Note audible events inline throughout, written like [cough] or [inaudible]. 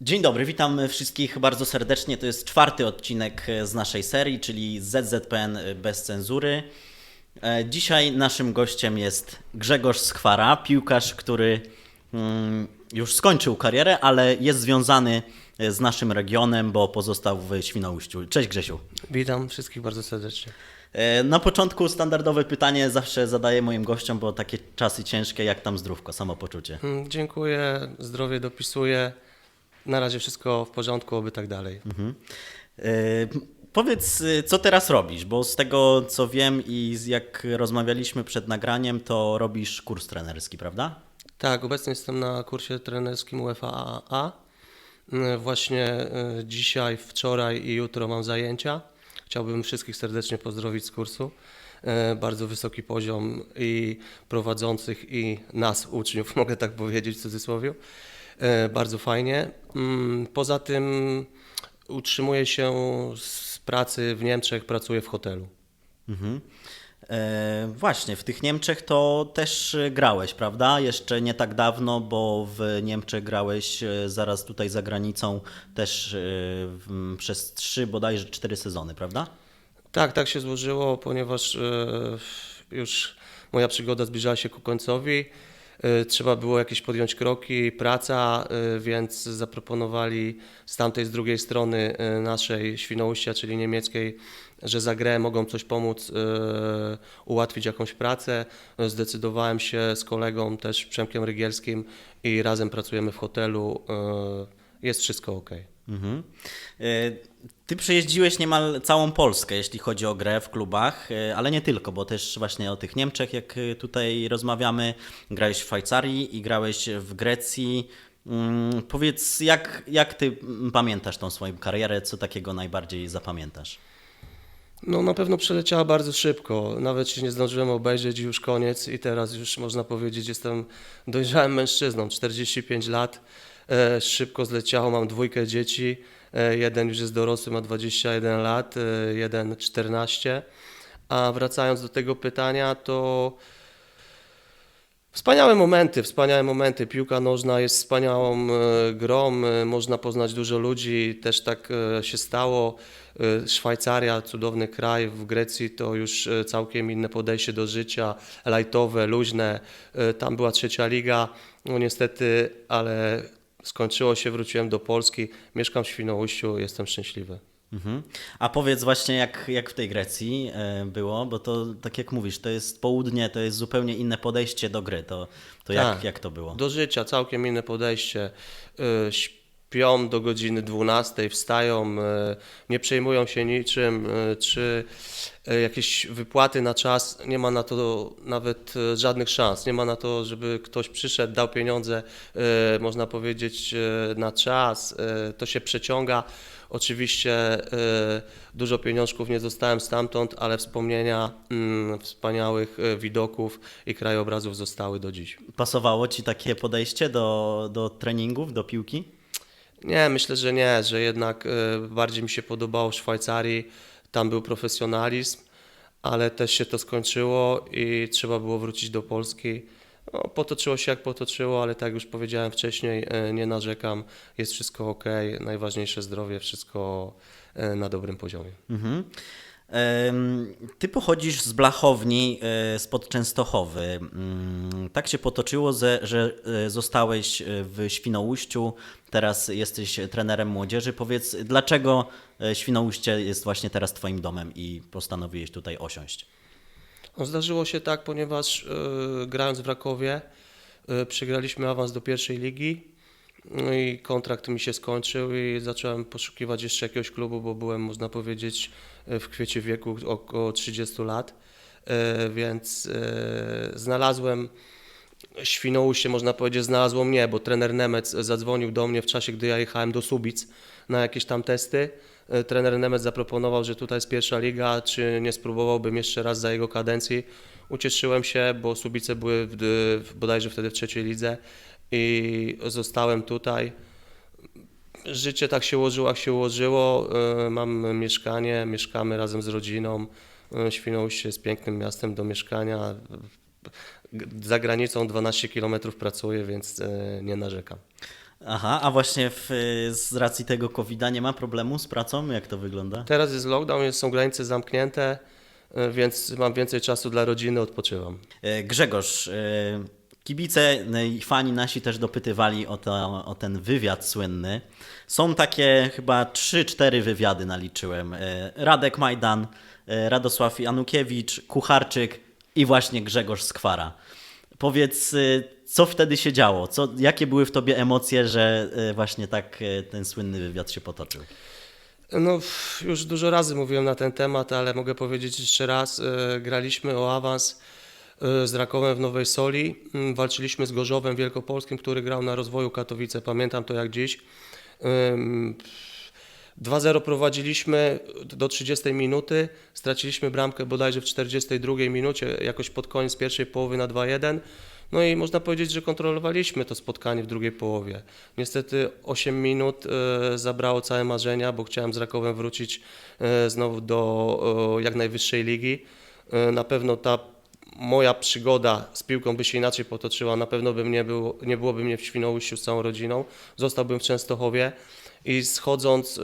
Dzień dobry, witam wszystkich bardzo serdecznie. To jest czwarty odcinek z naszej serii, czyli ZZPN bez cenzury. E, Dzisiaj naszym gościem jest Grzegorz Skwara, piłkarz, który mm, już skończył karierę, ale jest związany z naszym regionem, bo pozostał w Świnoujściu. Cześć Grzesiu. Witam wszystkich bardzo serdecznie. E, Na początku standardowe pytanie zawsze zadaję moim gościom, bo takie czasy ciężkie, jak tam zdrówko, samopoczucie. Mm, Dziękuję, zdrowie dopisuję. Na razie wszystko w porządku, oby tak dalej. E, Powiedz, y, co teraz robisz, bo z tego co wiem i z- jak rozmawialiśmy przed nagraniem, to robisz kurs trenerski, prawda? Tak, obecnie jestem na kursie trenerskim AAA. Mm, Właśnie dzisiaj, wczoraj i jutro mam zajęcia. Chciałbym wszystkich serdecznie pozdrowić z kursu. E, Bardzo wysoki poziom i prowadzących, i nas, uczniów, [laughs] mogę tak powiedzieć w cudzysłowie. E, Bardzo fajnie. Mm, Poza tym utrzymuję się z pracy w Niemczech, pracuję w hotelu. Mhm. E, właśnie, w tych Niemczech to też y, grałeś, prawda? Jeszcze nie tak dawno, bo w Niemczech grałeś y, zaraz tutaj za granicą też w- przez trzy, bodajże cztery sezony, prawda? Tak, tak się złożyło, ponieważ e, już moja przygoda zbliżała się ku końcowi. E, Trzeba było jakieś podjąć kroki, praca, e, więc zaproponowali z tamtej, z drugiej strony e, naszej Świnoujścia, czyli niemieckiej, że za grę mogą coś pomóc, ułatwić jakąś pracę. Zdecydowałem się z kolegą też Przemkiem Rygielskim i razem pracujemy w hotelu. Jest wszystko ok. Mhm. E, Ty przejeździłeś niemal całą Polskę, jeśli chodzi o grę w klubach, e, ale nie tylko, bo też właśnie o tych Niemczech, jak e, tutaj rozmawiamy, grałeś w Szwajcarii i grałeś w Grecji. Mm, Powiedz, jak, jak ty pamiętasz tą swoją karierę, co takiego najbardziej zapamiętasz? No na pewno przeleciała bardzo szybko. Nawet się nie zdążyłem obejrzeć już koniec i teraz już można powiedzieć jestem dojrzałym mężczyzną, 45 lat. E, szybko zleciało, mam dwójkę dzieci. E, jeden już jest dorosły, ma 21 lat, e, jeden 14. A wracając do tego pytania, to Wspaniałe momenty, wspaniałe momenty. Piłka nożna jest wspaniałą grą, można poznać dużo ludzi, też tak się stało. Szwajcaria, cudowny kraj, w Grecji to już całkiem inne podejście do życia, lajtowe, luźne. Tam była trzecia liga, no niestety, ale skończyło się, wróciłem do Polski, mieszkam w Świnoujściu, jestem szczęśliwy. Mhm. A powiedz właśnie, jak, jak w tej Grecji e, było, bo to tak jak mówisz, to jest południe, to jest zupełnie inne podejście do gry, to, to jak, Tak. jak to było? Do życia całkiem inne podejście. Y, Śpią do godziny 12, wstają, y, nie przejmują się niczym, y, czy y, jakieś wypłaty na czas, nie ma na to nawet żadnych szans. Nie ma na to, żeby ktoś przyszedł, dał pieniądze, można powiedzieć, na czas. To się przeciąga. Oczywiście dużo pieniążków nie dostałem stamtąd, ale wspomnienia mm, wspaniałych widoków i krajobrazów zostały do dziś. Pasowało ci takie podejście do, do treningów, do piłki? Nie, myślę, że nie, że jednak y, bardziej mi się podobało w Szwajcarii, tam był profesjonalizm, ale też się to skończyło i trzeba było wrócić do Polski. No, potoczyło się jak potoczyło, ale tak jak już powiedziałem wcześniej, y, nie narzekam, jest wszystko ok, najważniejsze zdrowie, wszystko y, na dobrym poziomie. Mhm. Ty pochodzisz z Blachowni, e, spod Częstochowy. Mm, Tak się potoczyło, że, e, zostałeś e, w Świnoujściu, teraz jesteś trenerem młodzieży. Powiedz, dlaczego Świnoujście jest właśnie teraz twoim domem i postanowiłeś tutaj osiąść? No, zdarzyło się tak, ponieważ grając w Rakowie przegraliśmy awans do pierwszej ligi no i kontrakt mi się skończył i zacząłem poszukiwać jeszcze jakiegoś klubu, bo byłem, można powiedzieć, w kwiecie wieku około 30 lat, y, więc y, znalazłem Świnoujście, można powiedzieć, znalazło mnie, bo trener Nemec zadzwonił do mnie w czasie, gdy ja jechałem do Subic na jakieś tam testy. E, Trener Nemec zaproponował, że tutaj jest pierwsza liga, czy nie spróbowałbym jeszcze raz za jego kadencji. Ucieszyłem się, bo Subice były w, bodajże wtedy w trzeciej lidze i zostałem tutaj. Życie tak się ułożyło, jak się ułożyło. E, Mam mieszkanie, mieszkamy razem z rodziną. E, Świnoujście jest pięknym miastem do mieszkania. Za granicą 12 km pracuję, więc e, nie narzekam. Aha, a właśnie w, z racji tego COVID-a nie ma problemu z pracą? Jak to wygląda? Teraz jest lockdown, są granice zamknięte, więc mam więcej czasu dla rodziny, odpoczywam. Grzegorz, kibice no i fani nasi też dopytywali o, to, o ten wywiad słynny. Są takie chyba 3-4 wywiady naliczyłem. E, Radek Majdan, e, Radosław Janukiewicz, Kucharczyk i właśnie Grzegorz Skwara. Powiedz, e, co wtedy się działo? Co, jakie były w tobie emocje, że właśnie tak ten słynny wywiad się potoczył? No, już dużo razy mówiłem na ten temat, ale mogę powiedzieć jeszcze raz. Graliśmy o awans z Rakowem w Nowej Soli. Mm, Walczyliśmy z Gorzowem Wielkopolskim, który grał na rozwoju Katowice. Pamiętam to jak dziś. Ym, pff, 2-0 prowadziliśmy do 30 minuty, straciliśmy bramkę bodajże w 42 minucie, jakoś pod koniec pierwszej połowy na 2-1. No i można powiedzieć, że kontrolowaliśmy to spotkanie w drugiej połowie. Niestety 8 minut e, zabrało całe marzenia, bo chciałem z Rakowem wrócić e, znowu do jak najwyższej ligi. Na pewno ta moja przygoda z piłką by się inaczej potoczyła. Na pewno bym nie, był, nie byłoby mnie w Świnoujściu z całą rodziną. Zostałbym w Częstochowie i schodząc, e,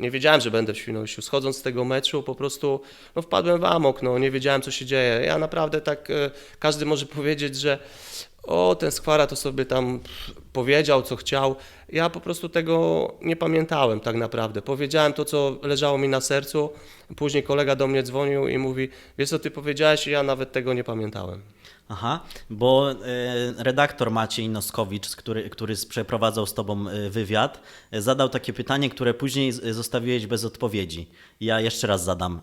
nie wiedziałem, że będę w Świnoujściu, schodząc z tego meczu po prostu no, wpadłem w amok, no, nie wiedziałem co się dzieje. Ja naprawdę tak, e, każdy może [laughs] powiedzieć, że o, ten skwara to sobie tam powiedział, co chciał. Ja po prostu tego nie pamiętałem tak naprawdę. Powiedziałem to, co leżało mi na sercu. Później kolega do mnie dzwonił i mówi, wiesz co ty powiedziałeś i ja nawet tego nie pamiętałem. Aha, bo e, redaktor Maciej Noskowicz, który, który przeprowadzał z tobą e, wywiad, e, zadał takie pytanie, które później zostawiłeś bez odpowiedzi. Ja jeszcze raz zadam.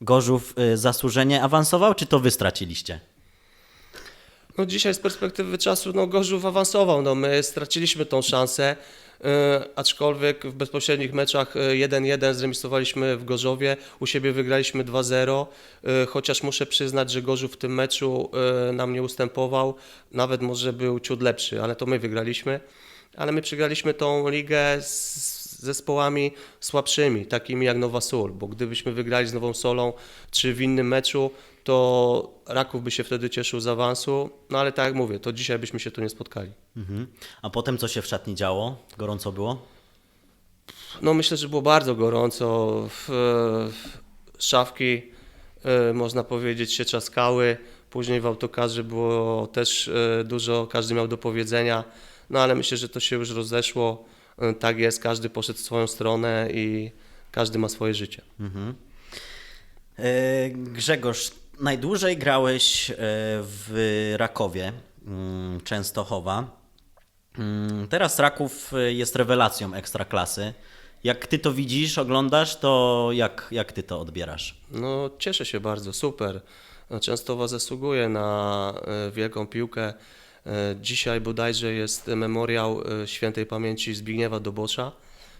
Gorzów zasłużenie awansował, czy to wy straciliście? No dzisiaj z perspektywy czasu no Gorzów awansował, no my straciliśmy tą szansę, e, aczkolwiek w bezpośrednich meczach e, 1-1 zremisowaliśmy w Gorzowie, u siebie wygraliśmy 2-0, e, chociaż muszę przyznać, że Gorzów w tym meczu e, nam nie ustępował, nawet może był ciut lepszy, ale to my wygraliśmy, ale my przegraliśmy tą ligę z zespołami słabszymi, takimi jak Nowa Sól, bo gdybyśmy wygrali z Nową Solą czy w innym meczu, to Raków by się wtedy cieszył z awansu, no ale tak jak mówię, to dzisiaj byśmy się tu nie spotkali. Mhm. A potem co się w szatni działo? Gorąco było? No myślę, że było bardzo gorąco, szafki e, można powiedzieć się trzaskały, później w autokarze było też e, dużo, każdy miał do powiedzenia, no ale myślę, że to się już rozeszło, E, tak jest, każdy poszedł w swoją stronę i każdy ma swoje życie. Mhm. E, Grzegorz, najdłużej grałeś e, w Rakowie, mm, Częstochowa. Mm, Teraz Raków jest rewelacją ekstraklasy. Jak ty to widzisz, oglądasz, to jak, jak ty to odbierasz? No, cieszę się bardzo, super. Częstowa zasługuje na wielką piłkę. E, Dzisiaj bodajże jest memoriał e, świętej pamięci Zbigniewa Dobosza.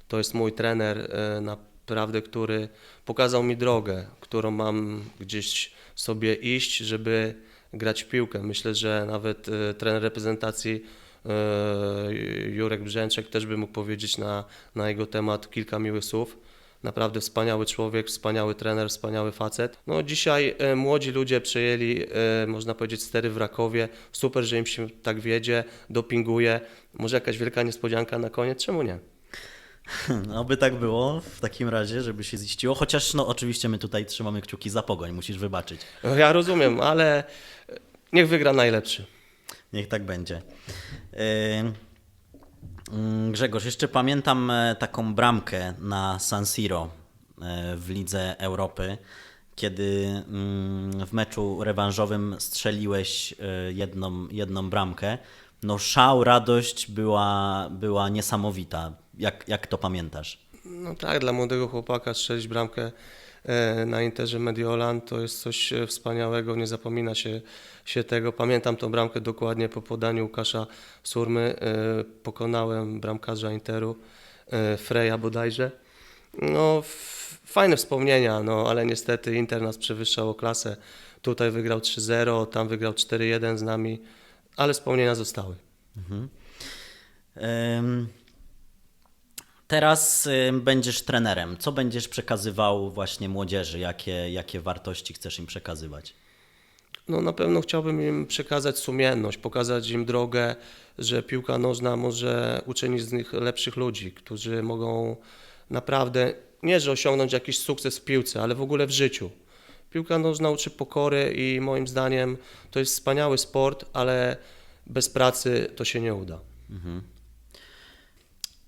To jest mój trener, e, naprawdę, który pokazał mi drogę, którą mam gdzieś sobie iść, żeby grać piłkę. Myślę, że nawet trener reprezentacji Jurek Brzęczek też by mógł powiedzieć na, na jego temat kilka miłych słów. Naprawdę wspaniały człowiek, wspaniały trener, wspaniały facet. No dzisiaj e, młodzi ludzie przejęli, e, można powiedzieć, stery w Rakowie. Super, że im się tak wiedzie, dopinguje. Może jakaś wielka niespodzianka na koniec? Czemu nie? [laughs] No by tak było w takim razie, żeby się ziściło. Chociaż no oczywiście my tutaj trzymamy kciuki za pogoń, musisz wybaczyć. [laughs] Ja rozumiem, ale niech wygra najlepszy. Niech tak będzie. Yy, mm, Grzegorz, jeszcze pamiętam e, taką bramkę na San Siro e, w Lidze Europy, kiedy mm, w meczu rewanżowym strzeliłeś e, jedną, jedną bramkę. No szał, radość była, była niesamowita. Jak, jak to pamiętasz? No tak, dla młodego chłopaka strzelić bramkę na Interze Mediolan to jest coś e, wspaniałego, nie zapomina się, się tego. Pamiętam tą bramkę dokładnie po podaniu Łukasza Surmy. e, Pokonałem bramkarza Interu, e, Freja bodajże. No, fajne wspomnienia, no, ale niestety Inter nas przewyższał o klasę. Tutaj wygrał 3-0, tam wygrał 4-1 z nami, ale wspomnienia zostały. Ym, Teraz będziesz trenerem. Co będziesz przekazywał właśnie młodzieży? Jakie, jakie wartości chcesz im przekazywać? No na pewno chciałbym im przekazać sumienność, pokazać im drogę, że piłka nożna może uczynić z nich lepszych ludzi, którzy mogą naprawdę, nie że osiągnąć jakiś sukces w piłce, ale w ogóle w życiu. Piłka nożna uczy pokory i moim zdaniem to jest wspaniały sport, ale bez pracy to się nie uda.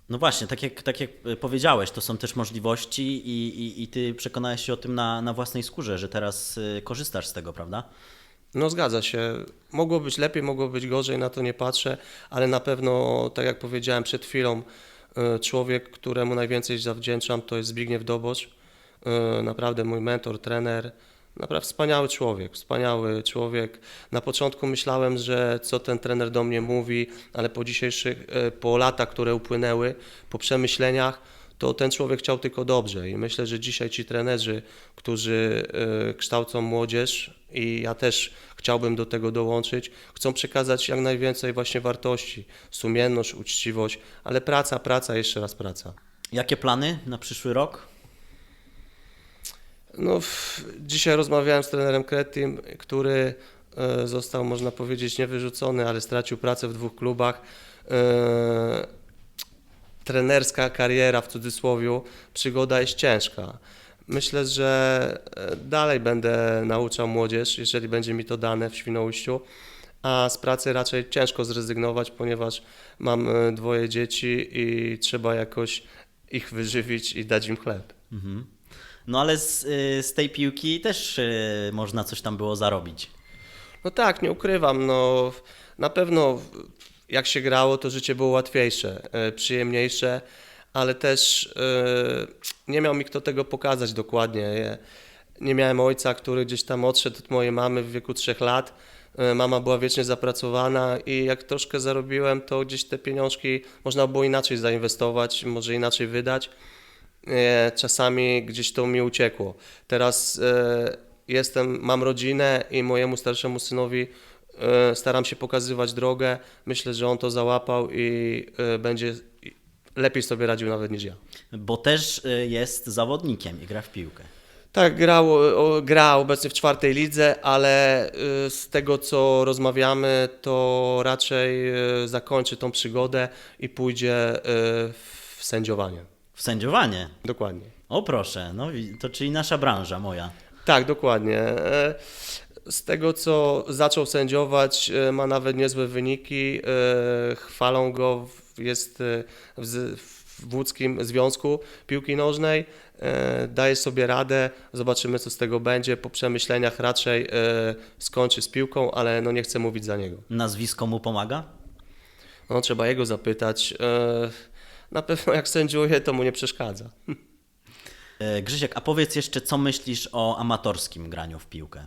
No właśnie, tak jak, tak jak powiedziałeś, to są też możliwości i, i, i ty przekonałeś się o tym na, na własnej skórze, że teraz y, korzystasz z tego, prawda? No zgadza się. Mogło być lepiej, mogło być gorzej, na to nie patrzę, ale na pewno, tak jak powiedziałem przed chwilą, y, człowiek, któremu najwięcej zawdzięczam, to jest Zbigniew Dobosz. Naprawdę mój mentor, trener. Naprawdę wspaniały człowiek, wspaniały człowiek. Na początku myślałem, że co ten trener do mnie mówi, ale po dzisiejszych, y, po latach, które upłynęły, po przemyśleniach, to ten człowiek chciał tylko dobrze i myślę, że dzisiaj ci trenerzy, którzy y, kształcą młodzież i ja też chciałbym do tego dołączyć, chcą przekazać jak najwięcej właśnie wartości, sumienność, uczciwość, ale praca, praca, jeszcze raz praca. Jakie plany na przyszły rok? No, w, dzisiaj rozmawiałem z trenerem Kretim, który e, został, można powiedzieć, niewyrzucony, ale stracił pracę w dwóch klubach. E, trenerska kariera, w cudzysłowie, przygoda jest ciężka. Myślę, że e, dalej będę nauczał młodzież, jeżeli będzie mi to dane w Świnoujściu, a z pracy raczej ciężko zrezygnować, ponieważ mam dwoje dzieci i trzeba jakoś ich wyżywić i dać im chleb. Mhm. No ale z, y, z tej piłki też y, można coś tam było zarobić. No tak, nie ukrywam. No, na pewno jak się grało, to życie było łatwiejsze, e, przyjemniejsze, ale też e, nie miał mi kto tego pokazać dokładnie. Nie miałem ojca, który gdzieś tam odszedł od mojej mamy w wieku trzech lat. E, Mama była wiecznie zapracowana i jak troszkę zarobiłem, to gdzieś te pieniążki można było inaczej zainwestować, może inaczej wydać. E, Czasami gdzieś to mi uciekło. Teraz e, jestem, mam rodzinę i mojemu starszemu synowi e, staram się pokazywać drogę. Myślę, że on to załapał i będzie lepiej sobie radził nawet niż ja. Bo też jest zawodnikiem i gra w piłkę. Tak, grał, gra obecnie w czwartej lidze, ale z tego co rozmawiamy, to raczej zakończy tą przygodę i pójdzie w sędziowanie. W sędziowanie. Dokładnie. O proszę, no to czyli nasza branża moja. Tak, dokładnie. E, Z tego, co zaczął sędziować, e, ma nawet niezłe wyniki. e, Chwalą go, jest w w łódzkim związku piłki nożnej. Daje sobie radę, zobaczymy, co z tego będzie. Po przemyśleniach raczej skończy z piłką, ale no nie chcę mówić za niego. Nazwisko mu pomaga? No, trzeba jego zapytać. Na pewno jak sędziuje, to mu nie przeszkadza. E, Grzysiek, a powiedz jeszcze, co myślisz o amatorskim graniu w piłkę?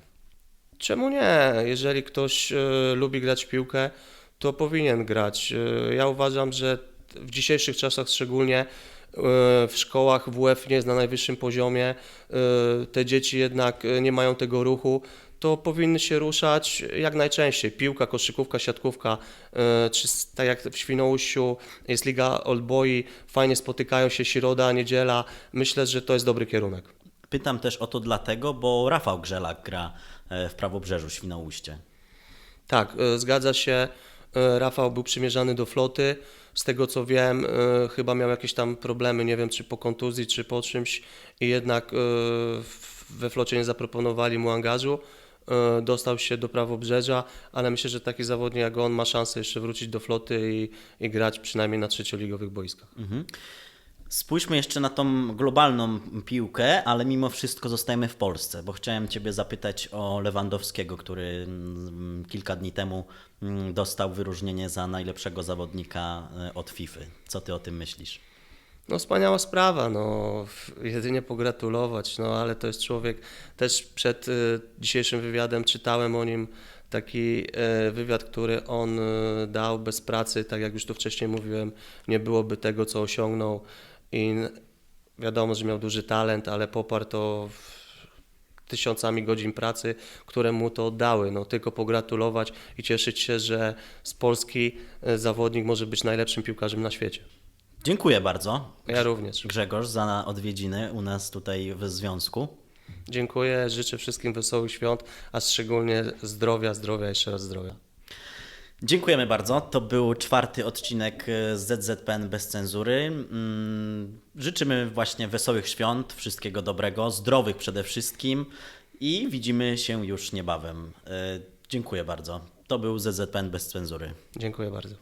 Czemu nie? Jeżeli ktoś e, lubi grać w piłkę, to powinien grać. E, ja uważam, że w dzisiejszych czasach szczególnie w szkołach WF nie jest na najwyższym poziomie, te dzieci jednak nie mają tego ruchu, to powinny się ruszać jak najczęściej. Piłka, koszykówka, siatkówka, e, czy tak jak w Świnoujściu jest Liga Old Boy, fajnie spotykają się środa, niedziela. Myślę, że to jest dobry kierunek. Pytam też o to dlatego, bo Rafał Grzelak gra e, w Prawobrzeżu Świnoujście. Tak, e, zgadza się. Rafał był przymierzany do floty. Z tego co wiem, chyba miał jakieś tam problemy, nie wiem czy po kontuzji, czy po czymś, i jednak we flocie nie zaproponowali mu angażu. E, Dostał się do prawobrzeża, ale myślę, że taki zawodnik jak on ma szansę jeszcze wrócić do floty i, i grać przynajmniej na trzecioligowych boiskach. Mhm. Spójrzmy jeszcze na tą globalną piłkę, ale mimo wszystko zostajemy w Polsce, bo chciałem Ciebie zapytać o Lewandowskiego, który mm, kilka dni temu mm, dostał wyróżnienie za najlepszego zawodnika e, od FIFA. Co Ty o tym myślisz? No wspaniała sprawa, no jedynie pogratulować, no ale to jest człowiek, też przed y, dzisiejszym wywiadem czytałem o nim taki y, wywiad, który on y, dał bez pracy, tak jak już tu wcześniej mówiłem, nie byłoby tego, co osiągnął i wiadomo, że miał duży talent, ale poparł to tysiącami godzin pracy, które mu to oddały. No, tylko pogratulować i cieszyć się, że z Polski y, zawodnik może być najlepszym piłkarzem na świecie. Dziękuję bardzo, Ja również. Grzegorz, za odwiedziny u nas tutaj w związku. Dziękuję, życzę wszystkim wesołych świąt, a szczególnie zdrowia, zdrowia, jeszcze raz zdrowia. Dziękujemy bardzo. To był czwarty odcinek z ZZPN bez cenzury. Mm, Życzymy właśnie wesołych świąt, wszystkiego dobrego, zdrowych przede wszystkim i widzimy się już niebawem. E, Dziękuję bardzo. To był ZZPN bez cenzury. Dziękuję bardzo.